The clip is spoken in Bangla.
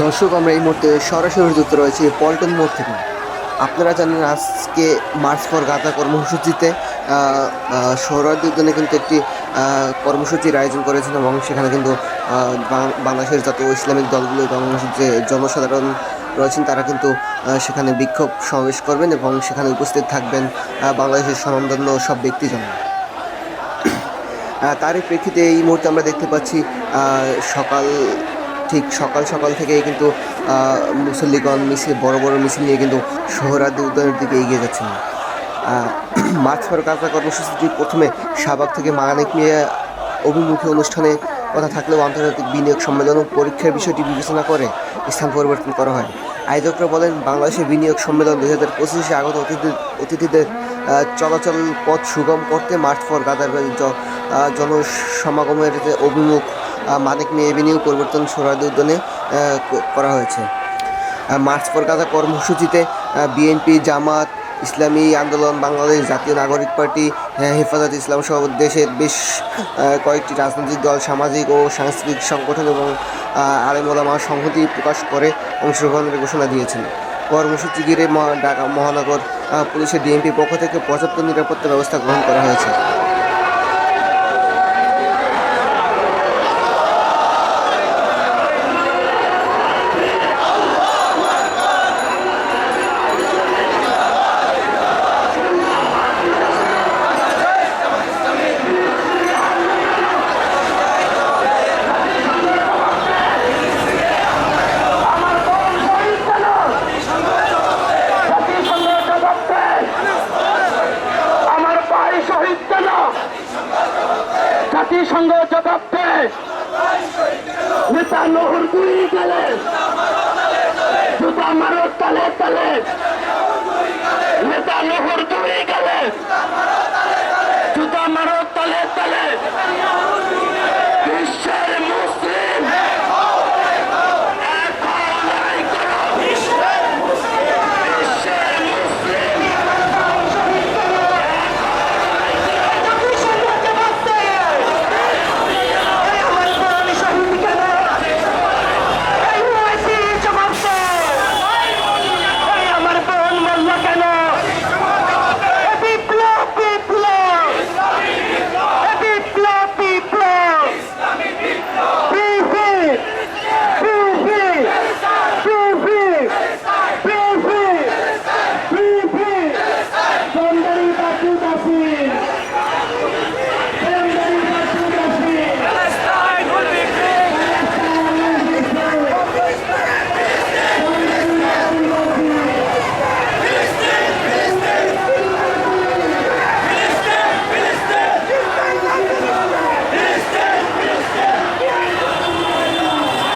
দর্শক, আমরা এই মুহূর্তে সরাসরি যুক্ত রয়েছি পল্টন মোড় থেকে। আপনারা জানেন আজকে মার্চ ফর গাঁথা কর্মসূচিতে সৌরাদি উদ্যানে কিন্তু একটি কর্মসূচির আয়োজন করেছেন এবং সেখানে কিন্তু বাংলাদেশের যত ইসলামিক দলগুলো এবং যে জনসাধারণ রয়েছেন, তারা কিন্তু সেখানে বিক্ষোভ সমাবেশ করবেন এবং সেখানে উপস্থিত থাকবেন বাংলাদেশের স্বনামধন্য সব ব্যক্তিজন। তারই প্রেক্ষিতে এই মুহূর্তে আমরা দেখতে পাচ্ছি সকাল ঠিক সকাল সকাল থেকেই কিন্তু মুসল্লিগণ মিছিল বড় বড় মিছিল নিয়ে কিন্তু সোহরাদি উদ্যানের দিকে এগিয়ে যাচ্ছেন। মাছ ফর কাঁচা কর্মসূচিটি প্রথমে শাহবাগ থেকে মানিক নিয়ে অভিমুখী অনুষ্ঠানে কথা থাকলেও আন্তর্জাতিক বিনিয়োগ সম্মেলন ও পরীক্ষার বিষয়টি বিবেচনা করে স্থান পরিবর্তন করা হয়। আয়োজকরা বলেন, বাংলাদেশের বিনিয়োগ সম্মেলন দুই হাজার পঁচিশে আগত অতিথি অতিথিদের চলাচল পথ সুগম করতে মার্চ ফর গাদার জনসমাগমের যে অভিমুখ মানিক নিয়ে এভিনিউ পরিবর্তন সোহরাদি উদ্যানে করা হয়েছে। মার্চ গাজা কর্মসূচিতে বিএনপি জামাত ইসলামী আন্দোলন বাংলাদেশ জাতীয় নাগরিক পার্টি আহ, হেফাজত ইসলাম সহ দেশের বেশ কয়েকটি রাজনৈতিক দল সামাজিক ও সাংস্কৃতিক সংগঠন এবং আলেমোলামা সংহতি প্রকাশ করে অংশগ্রহণের ঘোষণা দিয়েছেন। কর্মসূচি ঘিরে ঢাকা মহানগর পুলিশের ডিএমপি পক্ষ থেকে পর্যাপ্ত নিরাপত্তা ব্যবস্থা গ্রহণ করা হয়েছে জাতিসংঘ জবাব দেয়। আমার ভাই শহীদ কেন জাতিসংঘ জবাব দেয় নেতা নহর গুলি গেলে। জুতা